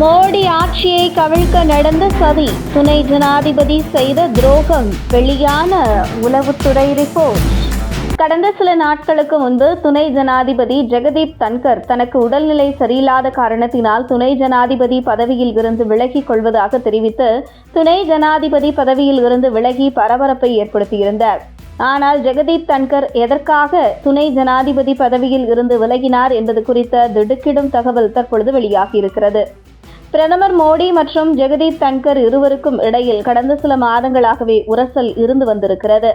மோடி ஆட்சியை கவிழ்க்க நடந்த சதி துணை ஜனாதிபதி செய்த துரோகம். வெளியான உளவுத்துறை ரிப்போர்ட். கடந்த சில நாட்களுக்கு முன்பு துணை ஜனாதிபதி ஜெகதீப் தன்கர் தனக்கு உடல்நிலை சரியில்லாத காரணத்தினால் துணை ஜனாதிபதி பதவியில் இருந்து விலகிக் கொள்வதாக தெரிவித்து துணை ஜனாதிபதி பதவியில் இருந்து விலகி பரபரப்பை ஏற்படுத்தியிருந்தார். ஆனால் ஜெகதீப் தன்கர் எதற்காக துணை ஜனாதிபதி பதவியில் இருந்து விலகினார் என்பது குறித்த திடுக்கிடும் தகவல் தற்பொழுது வெளியாகியிருக்கிறது. பிரதமர் மோடி மற்றும் ஜெகதீப் தன்கர் இருவருக்கும் இடையில் கடந்த சில மாதங்களாகவே உரசல் இருந்து வந்திருக்கிறது.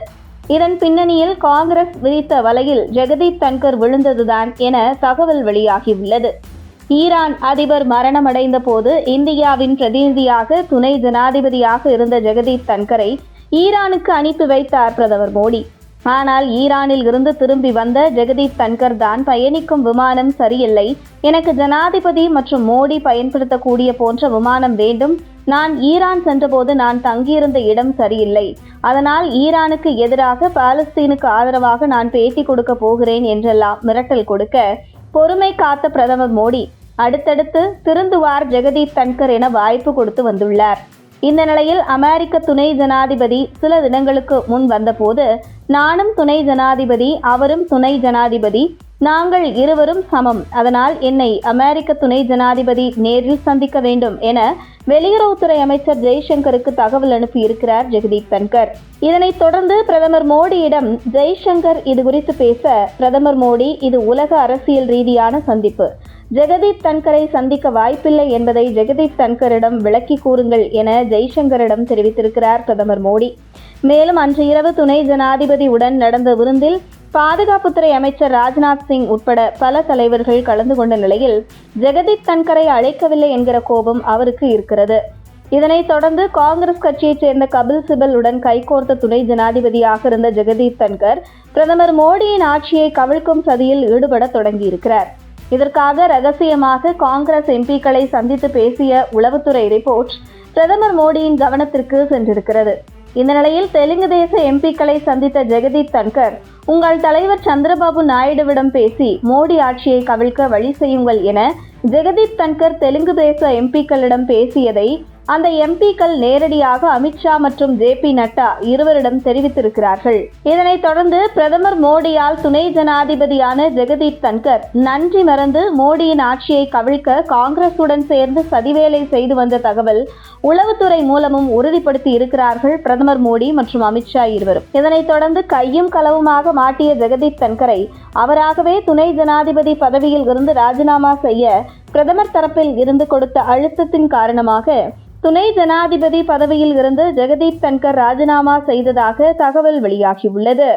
இதன் பின்னணியில் காங்கிரஸ் விரித்த வலையில் ஜெகதீப் தன்கர் விழுந்ததுதான் என தகவல் வெளியாகியுள்ளது. ஈரான் அதிபர் மரணமடைந்த போது இந்தியாவின் பிரதிநிதியாக துணை ஜனாதிபதியாக இருந்த ஜெகதீப் தன்கரை ஈரானுக்கு அனுப்பி வைத்தார் பிரதமர் மோடி. ஆனால் ஈரானில் இருந்து திரும்பி வந்த ஜெகதீப் தன்கர் தான் பயணிக்கும் விமானம் சரியில்லை. எனக்கு ஜனாதிபதி மற்றும் மோடி பயன்படுத்தக்கூடிய போன்ற விமானம் வேண்டும். நான் ஈரான் சென்றபோது நான் தங்கியிருந்த இடம் சரியில்லை. அதனால் ஈரானுக்கு எதிராக பாலஸ்தீனுக்கு ஆதரவாக நான் பேட்டி கொடுக்க போகிறேன் என்றெல்லாம் மிரட்டல் கொடுக்க பொறுமை காத்த பிரதமர் மோடி அடுத்தடுத்து திருந்துவார் ஜெகதீப் தன்கர் என வாய்ப்பு கொடுத்து வந்துள்ளார். இந்த நிலையில் அமெரிக்க துணை ஜனாதிபதி சில தினங்களுக்கு முன் வந்தபோது நானும் துணை ஜனாதிபதி அவரும் துணை ஜனாதிபதி. நாங்கள் இருவரும் சமம். அதனால் என்னை அமெரிக்க துணை ஜனாதிபதி நேரில் சந்திக்க வேண்டும் என வெளியுறவுத்துறை அமைச்சர் ஜெய்சங்கருக்கு தகவல் அனுப்பியிருக்கிறார் ஜெகதீப் தன்கர். இதனைத் தொடர்ந்து பிரதமர் மோடியிடம் ஜெய்சங்கர் இது குறித்து பேச பிரதமர் மோடி இது உலக அரசியல் ரீதியான சந்திப்பு. ஜெகதீப் தன்கரை சந்திக்க வாய்ப்பில்லை என்பதை ஜெகதீப் தன்கரிடம் விளக்கி கூறுங்கள் என ஜெய்சங்கரிடம் தெரிவித்திருக்கிறார் பிரதமர் மோடி. மேலும் அன்று இரவு துணை ஜனாதிபதியுடன் நடந்த விருந்தில் பாதுகாப்புத்துறை அமைச்சர் ராஜ்நாத் சிங் உட்பட பல தலைவர்கள் கலந்து கொண்ட நிலையில் ஜெகதீப் தன்கரை அழைக்கவில்லை என்கிற கோபம் அவருக்கு இருக்கிறது. இதனைத் தொடர்ந்து காங்கிரஸ் கட்சியைச் சேர்ந்த கபில் சிபல் உடன் கைகோர்த்த துணை ஜனாதிபதியாக இருந்த ஜெகதீப் தன்கர் பிரதமர் மோடியின் ஆட்சியை கவிழ்க்கும் சதியில் ஈடுபட தொடங்கியிருக்கிறார். இதற்காக ரகசியமாக காங்கிரஸ் எம்பிக்களை சந்தித்து பேசிய உளவுத்துறை ரிப்போர்ட் பிரதமர் மோடியின் கவனத்திற்கு சென்றிருக்கிறது. இந்த நிலையில் தெலுங்கு தேச எம்பிக்களை சந்தித்த ஜெகதீப் தன்கர் உங்கள் தலைவர் சந்திரபாபு நாயுடுவிடம் பேசி மோடி ஆட்சியை கவிழ்க்க வழி செய்யுங்கள் என ஜெகதீப் தன்கர் தெலுங்கு தேச எம்பிக்களிடம் பேசியதை அந்த எம்பிக்கள் நேரடியாக அமித்ஷா மற்றும் ஜே பி நட்டா இருவரிடம் தெரிவித்திருக்கிறார்கள். இதனைத் தொடர்ந்து பிரதமர் மோடியால் துணை ஜனாதிபதியான ஜெகதீப் தன்கர் நன்றி மறந்து மோடியின் ஆட்சியை கவிழ்க்க காங்கிரசுடன் சேர்ந்து சதிவேலை செய்து வந்த தகவல் உளவுத்துறை மூலமும் உறுதிப்படுத்தி இருக்கிறார்கள் பிரதமர் மோடி மற்றும் அமித்ஷா இருவரும். இதனைத் தொடர்ந்து கையும் களவுமாக மாட்டிய ஜெகதீப் தன்கரை அவராகவே துணை ஜனாதிபதி பதவியில் இருந்து ராஜினாமா செய்ய பிரதமர் தரப்பில் இருந்து கொடுத்த அழுத்தத்தின் காரணமாக துணை ஜனாதிபதி பதவியில் இருந்து ஜெகதீப் தன்கர் ராஜினாமா செய்ததாக தகவல் வெளியாகியுள்ளது.